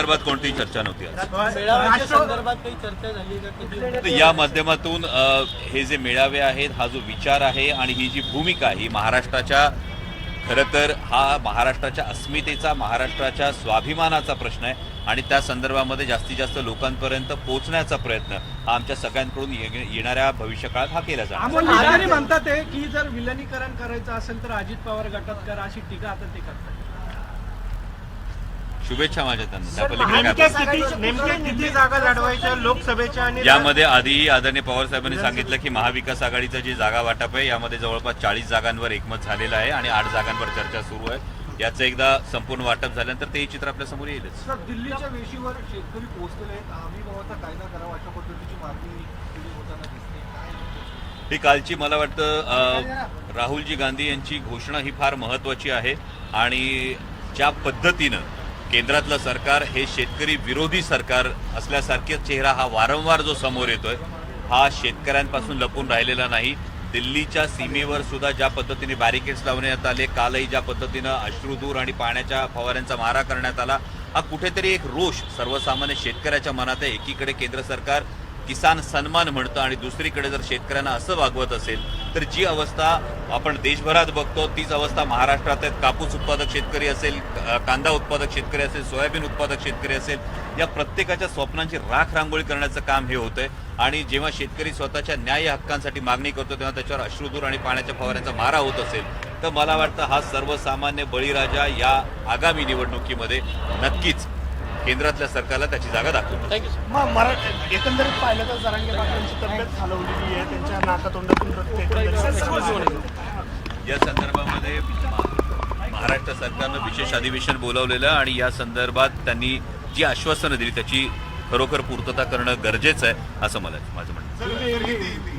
संदर्भात कोणतीही चर्चा नव्हती या माध्यमातून हे जे मेळावे आहेत हा जो विचार आहे आणि ही जी भूमिका ही महाराष्ट्राच्या खरं तर हा महाराष्ट्राच्या अस्मितेचा महाराष्ट्राच्या स्वाभिमानाचा प्रश्न आहे आणि त्या संदर्भामध्ये जास्तीत जास्त लोकांपर्यंत पोहोचण्याचा प्रयत्न हा आमच्या सगळ्यांकडून येणाऱ्या भविष्यकाळात हा केला निलारी म्हणतात की जर विलनीकरण करायचं असेल तर अजित पवार गटात करा अशी टीका आता ते करतात. शुभेच्छा माझ्या त्यांना. त्या पलीकडे काय नेमक्या किती नेमक्या किती जागा लढवायच्या लोकसभेच्या आणि यामध्ये आधी आदरणीय पवार साहेबांनी सांगितलं की महाविकास आघाडीचं जी जागा वाटप आहे यामध्ये जवळपास चाळीस जागांवर एकमत झालेलं आहे आणि आठ जागांवर चर्चा सुरू आहे. याचं एकदा संपूर्ण वाटप झाल्यानंतर तेही चित्र आपल्यासमोर येईलच सर दिल्लीच्या वेशीवर शेतकरी पोहोचलेले आहेत. कायदा करावा अशा पद्धतीची मागणी केली होताना दिसते. काय ही कालची मला वाटतं अ, राहुलजी गांधी यांची घोषणा ही फार महत्वाची आहे आणि ज्या पद्धतीनं केंद्रातलं सरकार हे शेतकरी विरोधी सरकार असल्यासारखे चेहरा हा वारंवार जो समोर येतोय हा शेतकऱ्यांपासून लपून राहिलेला नाही. दिल्लीच्या सीमेवर सुद्धा ज्या पद्धतीने बॅरिकेड्स लावण्यात आले कालही ज्या पद्धतीनं अश्रुधूर आणि पाण्याच्या फवाऱ्यांचा मारा करण्यात आला हा कुठेतरी एक रोष सर्वसामान्य शेतकऱ्याच्या मनात आहे. एकीकडे केंद्र सरकार किसान सन्मान म्हणतं आणि दुसरीकडे जर शेतकऱ्यांना असं वागवत असेल तर जी अवस्था आपण देशभरात बघतो तीच अवस्था महाराष्ट्रात आहेत. कापूस उत्पादक शेतकरी असेल कांदा उत्पादक शेतकरी असेल सोयाबीन उत्पादक शेतकरी असेल या प्रत्येकाच्या स्वप्नांची राख रांगोळी करण्याचं काम हे होतंय. आणि जेव्हा शेतकरी स्वतःच्या न्याय हक्कांसाठी मागणी करतो तेव्हा त्याच्यावर अश्रुधूर आणि पाण्याच्या फवाऱ्यांचा मारा होत असेल. तर मला वाटतं हा सर्वसामान्य बळीराजा या आगामी निवडणुकीमध्ये नक्कीच केंद्रातल्या सरकारला त्याची जागा दाखवतो. थँक्यू मग मरा एकंदरीत पाहिलं तर जरांगे पाटलांची तब्येत खालवलेली आहे त्यांच्या नाकातोंडातून रक्त एकंदरीत या संदर्भामध्ये मा- महाराष्ट्र सरकारनं विशेष अधिवेशन बोलावलेलं आणि या संदर्भात त्यांनी जी आश्वासनं दिली त्याची खरोखर पूर्तता करणं गरजेचं आहे असं मला माझं म्हणणं आहे.